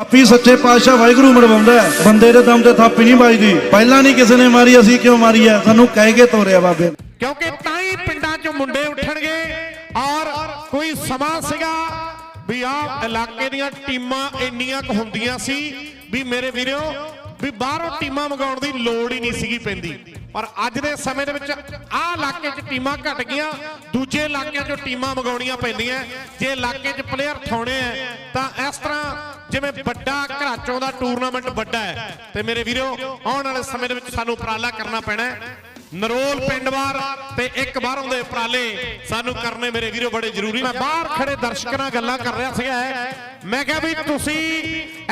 ਆਪੀ ਸੱਚੇ ਪਾਤਸ਼ਾਹ ਵਾਹਿਗੁਰੂ ਮਰਵਾਉਂਦਾ ਬੰਦੇ ਦੇ ਦਮ ਤੇ ਥਾਪੀ ਨਹੀਂ ਵੱਜਦੀ। ਪਹਿਲਾਂ ਨਹੀਂ ਕਿਸੇ ਨੇ ਮਾਰੀ, ਅਸੀਂ ਕਿਉਂ ਮਾਰੀ ਹੈ? ਸਾਨੂੰ ਕਹਿ ਕੇ ਤੋਰਿਆ ਬਾਬੇ। ਕਿਉਂਕਿ ਤਾਂ ਹੀ ਪਿੰਡਾਂ 'ਚ ਮੁੰਡੇ ਉੱਠਣਗੇ ਔਰ ਕੋਈ ਸਮਾਂ ਸੀਗਾ ਵੀ ਆ ਇਲਾਕੇ ਦੀਆਂ ਟੀਮਾਂ ਇੰਨੀਆਂ ਕੁ ਹੁੰਦੀਆਂ ਸੀ ਵੀ ਮੇਰੇ ਵੀਰੋ, ਵੀ ਬਾਹਰੋਂ ਟੀਮਾਂ ਮੰਗਾਉਣ ਦੀ ਲੋੜ ਹੀ ਨਹੀਂ ਸੀਗੀ ਪੈਂਦੀ। ਪਰ ਅੱਜ ਦੇ ਸਮੇਂ ਦੇ ਵਿੱਚ ਆਹ ਇਲਾਕੇ 'ਚ ਟੀਮਾਂ ਘਟ ਗਈਆਂ, ਦੂਜੇ ਇਲਾਕਿਆਂ 'ਚੋਂ ਟੀਮਾਂ ਮੰਗਾਉਣੀਆਂ ਪੈਂਦੀਆਂ। ਜੇ ਇਲਾਕੇ 'ਚ ਪਲੇਅਰ ਥਾਉਣੇ ਆ ਤਾਂ ਇਸ ਤਰ੍ਹਾਂ ਜਿਵੇਂ ਵੱਡਾ ਘਰਾਚੋਂ ਦਾ ਟੂਰਨਾਮੈਂਟ ਵੱਡਾ ਹੈ, ਤੇ ਮੇਰੇ ਵੀਰੋ, ਆਉਣ ਵਾਲੇ ਸਮੇਂ ਦੇ ਵਿੱਚ ਸਾਨੂੰ ਉਪਰਾਲਾ ਕਰਨਾ ਪੈਣਾ ਹੈ। ਨਰੋਲ ਪਿੰਡ ਵਾਰ ਤੇ ਇੱਕ ਬਾਹਰੋਂ ਦੇ ਉਪਰਾਲੇ ਸਾਨੂੰ ਕਰਨੇ ਮੇਰੇ ਵੀਰੋ ਬੜੇ ਜ਼ਰੂਰੀ ਮੈਂ ਬਾਹਰ ਖੜੇ ਦਰਸ਼ਕਾਂ ਨਾਲ ਗੱਲਾਂ ਕਰ ਰਿਹਾ ਸੀਗਾ ਮੈਂ ਕਿਹਾ ਵੀ ਤੁਸੀਂ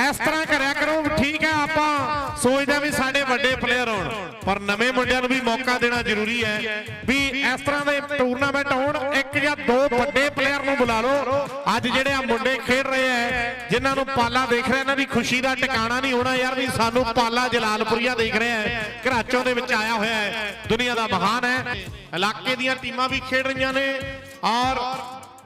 ਇਸ ਤਰ੍ਹਾਂ ਕਰਿਆ ਕਰੋ ਠੀਕ ਹੈ, ਆਪਾਂ ਸੋਚਦੇ ਹਾਂ ਵੀ ਸਾਡੇ ਵੱਡੇ ਪਲੇਅਰ ਹੋਣ। ਪਰ ਨਵੇਂ ਮੁੰਡਿਆਂ ਨੂੰ ਵੀ ਮੌਕਾ ਦੇਣਾ ਜ਼ਰੂਰੀ ਹੈ ਵੀ ਇਸ ਤਰ੍ਹਾਂ ਦੇ ਟੂਰਨਾਮੈਂਟ ਹੋਣ। ਇੱਕ ਜਾਂ ਦੋ ਵੱਡੇ ਪਲੇਅਰ ਨੂੰ ਬੁਲਾ ਲਓ। ਅੱਜ ਜਿਹੜੇ ਆ ਮੁੰਡੇ ਖੇਡ ਰਹੇ ਜਿਨ੍ਹਾਂ ਨੂੰ ਪਾਲਾ ਦੇਖ ਰਿਹਾ, ਇਹਨਾਂ ਦੀ ਖੁਸ਼ੀ ਦਾ ਟਿਕਾਣਾ ਨਹੀਂ ਹੋਣਾ ਯਾਰ ਵੀ ਸਾਨੂੰ ਪਾਲਾ ਜਲਾਲਪੁਰੀਆ ਦੇਖ ਰਿਹਾ ਹੈ। ਘਰਾਚੋਂ ਦੇ ਵਿੱਚ ਆਇਆ ਹੋਇਆ ਹੈ। ਦੁਨੀਆ ਦਾ ਮਹਾਨ ਹੈ। ਇਲਾਕੇ ਦੀਆਂ ਟੀਮਾਂ ਵੀ ਖੇਡ ਰਹੀਆਂ ਨੇ ਔਰ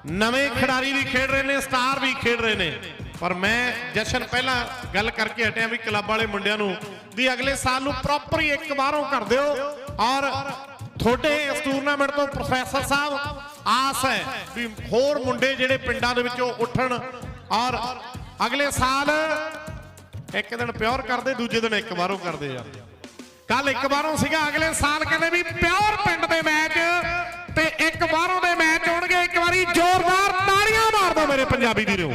ਨਵੇਂ ਖਿਡਾਰੀ ਵੀ ਖੇਡ ਰਹੇ ਨੇ, ਸਟਾਰ ਵੀ ਖੇਡ ਰਹੇ ਨੇ। ਪਰ ਮੈਂ ਜਸ਼ਨ ਪਹਿਲਾਂ ਗੱਲ ਕਰਕੇ ਹਟਿਆ ਵੀ ਕਲੱਬ ਵਾਲੇ ਮੁੰਡਿਆਂ ਨੂੰ ਵੀ ਅਗਲੇ ਸਾਲ ਨੂੰ ਪ੍ਰੋਪਰ ਹੀ ਇੱਕ ਵਾਰੋਂ ਕਰ ਦਿਓ। ਔਰ ਤੁਹਾਡੇ ਇਸ ਟੂਰਨਾਮੈਂਟ ਤੋਂ ਪ੍ਰੋਫੈਸਰ ਸਾਹਿਬ ਆਸ ਹੈ ਵੀ ਹੋਰ ਮੁੰਡੇ ਜਿਹੜੇ ਪਿੰਡਾਂ ਦੇ ਵਿੱਚੋਂ ਉੱਠਣ ਔਰ ਅਗਲੇ ਸਾਲ ਇੱਕ ਦਿਨ ਪਿਓਰ ਕਰਦੇ, ਦੂਜੇ ਦਿਨ ਇੱਕ ਵਾਰੋਂ ਕਰਦੇ ਆ। ਕੱਲ ਇੱਕ ਵਾਰੋਂ ਸੀਗਾ, ਅਗਲੇ ਸਾਲ ਕਹਿੰਦੇ ਵੀ ਪਿਓਰ ਪਿੰਡ ਦੇ ਮੈਚ ਤੇ ਇੱਕ ਬਾਹਰੋਂ ਦੇ ਮੈਚ ਹੋਣਗੇ। ਇੱਕ ਵਾਰੀ ਜ਼ੋਰਦਾਰ ਤਾੜੀਆਂ ਮਾਰ ਦਿਓ ਮੇਰੇ ਪੰਜਾਬੀ ਵੀਰੋ।